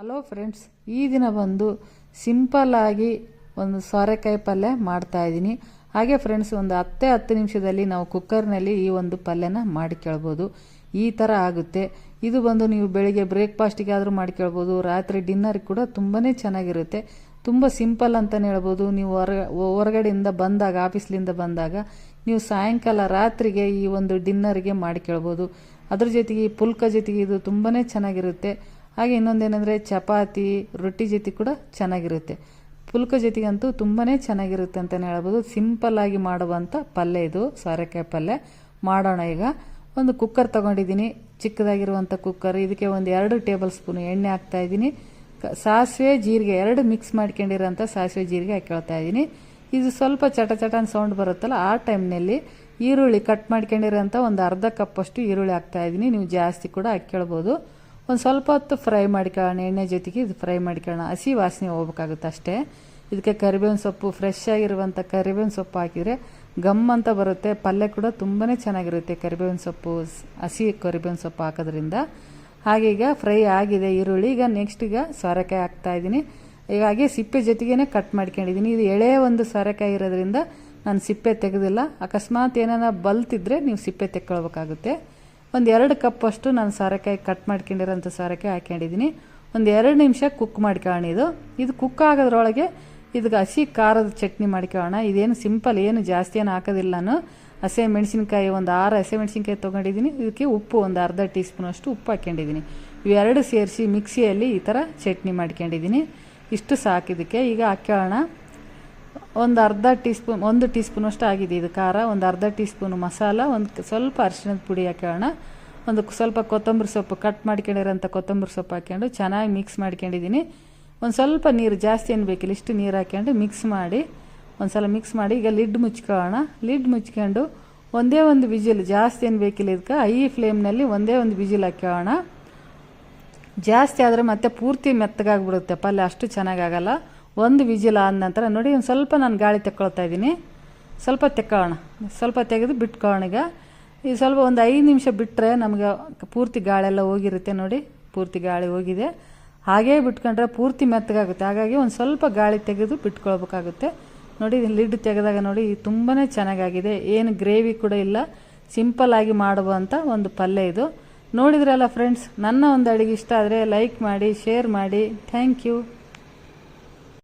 Hello friends ಈ ದಿನ ಬಂದು ಸಿಂಪಲ್ಲಾಗಿ ಒಂದು ಸೋರೆಕಾಯಿ ಪಲ್ಯ ಮಾಡ್ತಾ ಇದ್ದೀನಿ. ಹಾಗೆ ಫ್ರೆಂಡ್ಸ್ ಒಂದು ಹತ್ತೇ ಹತ್ತು ನಿಮಿಷದಲ್ಲಿ ನಾವು ಕುಕ್ಕರ್ನಲ್ಲಿ ಈ ಒಂದು ಪಲ್ಯನ ಮಾಡಿ ಕೇಳ್ಬೋದು. ಈ ಥರ ಆಗುತ್ತೆ. ಇದು ಬಂದು ನೀವು ಬೆಳಿಗ್ಗೆ ಬ್ರೇಕ್ಫಾಸ್ಟಿಗೆ ಆದರೂ ಮಾಡಿ ಕೇಳ್ಬೋದು. ರಾತ್ರಿ ಡಿನ್ನರ್ಗೆ ಕೂಡ ತುಂಬಾ ಚೆನ್ನಾಗಿರುತ್ತೆ. ತುಂಬ ಸಿಂಪಲ್ ಅಂತಲೇ ಹೇಳ್ಬೋದು. ನೀವು ಹೊರ, ಹೊರಗಡೆಯಿಂದ ಬಂದಾಗ ಆಫೀಸ್ಲಿಂದ ಬಂದಾಗ ನೀವು ಸಾಯಂಕಾಲ ರಾತ್ರಿಗೆ ಈ ಒಂದು ಡಿನ್ನರ್ಗೆ ಮಾಡಿ ಕೇಳ್ಬೋದು. ಅದ್ರ ಜೊತೆಗೆ ಈ ಪುಲ್ಕ ಜೊತೆಗೆ ಇದು ತುಂಬಾ ಚೆನ್ನಾಗಿರುತ್ತೆ. ಹಾಗೆ ಇನ್ನೊಂದೇನೆಂದರೆ ಚಪಾತಿ, ರೊಟ್ಟಿ ಜೊತೆ ಕೂಡ ಚೆನ್ನಾಗಿರುತ್ತೆ. ಪುಲ್ಕ ಜೊತೆಗಂತೂ ತುಂಬಾ ಚೆನ್ನಾಗಿರುತ್ತೆ ಅಂತಲೇ ಹೇಳ್ಬೋದು. ಸಿಂಪಲ್ಲಾಗಿ ಮಾಡುವಂಥ ಪಲ್ಯ ಇದು, ಸಾರೆಕಾಯಿ ಪಲ್ಯ. ಮಾಡೋಣ ಈಗ. ಒಂದು ಕುಕ್ಕರ್ ತೊಗೊಂಡಿದ್ದೀನಿ. ಚಿಕ್ಕದಾಗಿರುವಂಥ ಕುಕ್ಕರ್. ಇದಕ್ಕೆ ಒಂದು ಎರಡು ಟೇಬಲ್ ಸ್ಪೂನ್ ಎಣ್ಣೆ ಹಾಕ್ತಾ ಇದ್ದೀನಿ. ಸಾಸಿವೆ, ಜೀರಿಗೆ ಎರಡು ಮಿಕ್ಸ್ ಮಾಡ್ಕೊಂಡಿರೋಂಥ ಸಾಸಿವೆ, ಜೀರಿಗೆ ಹಾಕ್ಕೊಳ್ತಾ ಇದ್ದೀನಿ. ಇದು ಸ್ವಲ್ಪ ಚಟ ಅಂತ ಸೌಂಡ್ ಬರುತ್ತಲ್ಲ, ಆ ಟೈಮ್ನಲ್ಲಿ ಈರುಳ್ಳಿ ಕಟ್ ಮಾಡ್ಕೊಂಡಿರೋಂಥ ಒಂದು ಅರ್ಧ ಕಪ್ಪಷ್ಟು ಈರುಳ್ಳಿ ಹಾಕ್ತಾ ಇದ್ದೀನಿ. ನೀವು ಜಾಸ್ತಿ ಕೂಡ ಹಾಕ್ಕೊಳ್ಬೋದು ಒಂದು ಸ್ವಲ್ಪ ಹೊತ್ತು ಫ್ರೈ ಮಾಡ್ಕೊಳ್ಳೋಣ, ಎಣ್ಣೆ ಜೊತೆಗೆ ಇದು ಫ್ರೈ ಮಾಡ್ಕೊಳ್ಳೋಣ. ಹಸಿ ವಾಸನೆ ಹೋಗ್ಬೇಕಾಗುತ್ತೆ ಅಷ್ಟೇ. ಇದಕ್ಕೆ ಕರಿಬೇವಿನ ಸೊಪ್ಪು ಫ್ರೆಶ್ ಆಗಿರುವಂಥ ಕರಿಬೇವಿನ ಸೊಪ್ಪು ಹಾಕಿದರೆ ಗಮ್ ಅಂತ ಬರುತ್ತೆ. ಪಲ್ಯ ಕೂಡ ತುಂಬಾ ಚೆನ್ನಾಗಿರುತ್ತೆ ಕರಿಬೇವಿನ ಸೊಪ್ಪು, ಹಸಿ ಕರಿಬೇವಿನ ಸೊಪ್ಪು ಹಾಕೋದ್ರಿಂದ. ಹಾಗೀಗ ಫ್ರೈ ಆಗಿದೆ ಈರುಳ್ಳಿ. ಈಗ ನೆಕ್ಸ್ಟ್ ಈಗ ಸೋರೆಕಾಯಿ ಹಾಕ್ತಾ ಇದ್ದೀನಿ. ಈಗ ಹಾಗೆ ಸಿಪ್ಪೆ ಜೊತೆಗೇನೆ ಕಟ್ ಮಾಡ್ಕೊಂಡಿದ್ದೀನಿ. ಇದು ಎಳೆ ಒಂದು ಸೋರೆಕಾಯಿ ಇರೋದ್ರಿಂದ ನಾನು ಸಿಪ್ಪೆ ತೆಗೆದಿಲ್ಲ. ಅಕಸ್ಮಾತ್ ಏನಾರ ಬಲ್ತಿದ್ರೆ ನೀವು ಸಿಪ್ಪೆ ತೆಕ್ಕೊಳ್ಬೇಕಾಗುತ್ತೆ. ಒಂದು ಎರಡು ಕಪ್ಪಷ್ಟು ನಾನು ಸಾರೆಕಾಯಿ ಕಟ್ ಮಾಡ್ಕೊಂಡಿರೋಂಥ ಸಾರೆಕಾಯಿ ಹಾಕ್ಕೊಂಡಿದ್ದೀನಿ. ಒಂದು ಎರಡು ನಿಮಿಷ ಕುಕ್ ಮಾಡ್ಕೊಳ್ಳೋಣ ಇದು. ಇದು ಕುಕ್ ಆಗೋದ್ರೊಳಗೆ ಇದಕ್ಕೆ ಹಸಿ ಖಾರದ ಚಟ್ನಿ ಮಾಡ್ಕೊಳ್ಳೋಣ. ಇದೇನು ಸಿಂಪಲ್ ಏನು ಜಾಸ್ತಿ ಏನು ಹಾಕೋದಿಲ್ಲ ನಾನು. ಹಸೆ ಮೆಣಸಿನ್ಕಾಯಿ, ಒಂದು ಆರು ಹಸೆ ಮೆಣಸಿನ್ಕಾಯಿ ತೊಗೊಂಡಿದ್ದೀನಿ. ಇದಕ್ಕೆ ಉಪ್ಪು ಒಂದು ಅರ್ಧ ಟೀ ಸ್ಪೂನಷ್ಟು ಉಪ್ಪು ಹಾಕ್ಕೊಂಡಿದ್ದೀನಿ. ಇವೆರಡು ಸೇರಿಸಿ ಮಿಕ್ಸಿಯಲ್ಲಿ ಈ ಥರ ಚಟ್ನಿ ಮಾಡ್ಕೊಂಡಿದ್ದೀನಿ. ಇಷ್ಟು ಸಾಕಿದ್ದಕ್ಕೆ ಈಗ ಹಾಕ್ಕೊಳ್ಳೋಣ. ಒಂದು ಅರ್ಧ ಟೀ ಸ್ಪೂನ್ ಒಂದು ಟೀ ಸ್ಪೂನಷ್ಟು ಆಗಿದೆ ಇದು ಖಾರ, ಒಂದು ಅರ್ಧ ಟೀ ಸ್ಪೂನ್ ಮಸಾಲ, ಒಂದು ಸ್ವಲ್ಪ ಅರಿಶಿಣದ ಪುಡಿ ಹಾಕೋಣ ಒಂದು ಸ್ವಲ್ಪ ಕೊತ್ತಂಬರಿ ಸೊಪ್ಪು ಕಟ್ ಮಾಡ್ಕೊಂಡಿರೋಂಥ ಕೊತ್ತಂಬರಿ ಸೊಪ್ಪು ಹಾಕ್ಕೊಂಡು ಚೆನ್ನಾಗಿ ಮಿಕ್ಸ್ ಮಾಡ್ಕೊಂಡಿದ್ದೀನಿ. ಒಂದು ಸ್ವಲ್ಪ ನೀರು ಜಾಸ್ತಿ ಏನು ಬೇಕಿಲ್ಲ, ಇಷ್ಟು ನೀರು ಹಾಕ್ಕೊಂಡು ಮಿಕ್ಸ್ ಮಾಡಿ, ಒಂದು ಸಲ ಮಿಕ್ಸ್ ಮಾಡಿ ಈಗ ಲಿಡ್ ಮುಚ್ಕೊಳ್ಳೋಣ. ಲಿಡ್ ಮುಚ್ಕೊಂಡು ಒಂದೇ ಒಂದು ವಿಜಿಲ್, ಜಾಸ್ತಿ ಏನು ಬೇಕಿಲ್ಲ ಇದಕ್ಕೆ ಐ ಫ್ಲೇಮ್ನಲ್ಲಿ ಒಂದೇ ಒಂದು ವಿಜಿಲ್ ಹಾಕ್ಕೊಳ್ಳೋಣ ಜಾಸ್ತಿ ಆದರೆ ಮತ್ತೆ ಪೂರ್ತಿ ಮೆತ್ತಗಾಗ್ಬಿಡುತ್ತೆ, ಪಲ್ಯ ಅಷ್ಟು ಚೆನ್ನಾಗಾಗಲ್ಲ. ಒಂದು ವಿಜಿಲ್ ಆದ ನಂತರ ನೋಡಿ, ಒಂದು ಸ್ವಲ್ಪ ನಾನು ಗಾಳಿ ತೆಕ್ಕೊಳ್ತಾ ಇದ್ದೀನಿ. ಸ್ವಲ್ಪ ತೆಕ್ಕೊಳ್ಳೋಣ. ಸ್ವಲ್ಪ ತೆಗೆದು ಬಿಟ್ಕೊಳ್ಳೋಣ ಈಗ. ಈ ಸ್ವಲ್ಪ ಒಂದು ಐದು ನಿಮಿಷ ಬಿಟ್ಟರೆ ನಮಗೆ ಪೂರ್ತಿ ಗಾಳೆಲ್ಲ ಹೋಗಿರುತ್ತೆ ನೋಡಿ. ಪೂರ್ತಿ ಗಾಳಿ ಹೋಗಿದೆ. ಹಾಗೇ ಬಿಟ್ಕೊಂಡ್ರೆ ಪೂರ್ತಿ ಮೆತ್ತಗಾಗುತ್ತೆ. ಹಾಗಾಗಿ ಒಂದು ಸ್ವಲ್ಪ ಗಾಳಿ ತೆಗೆದು ಬಿಟ್ಕೊಳ್ಬೇಕಾಗುತ್ತೆ. ನೋಡಿ ಲಿಡ್ ತೆಗೆದಾಗ ನೋಡಿ ತುಂಬಾ ಚೆನ್ನಾಗಾಗಿದೆ. ಏನು ಗ್ರೇವಿ ಕೂಡ ಇಲ್ಲ. ಸಿಂಪಲ್ ಆಗಿ ಮಾಡುವಂಥ ಒಂದು ಪಲ್ಯ ಇದು. ನೋಡಿದ್ರಲ್ಲ ಫ್ರೆಂಡ್ಸ್, ನನ್ನ ಒಂದು ಅಡುಗೆ ಇಷ್ಟ ಆದರೆ ಲೈಕ್ ಮಾಡಿ, ಶೇರ್ ಮಾಡಿ. Thank you.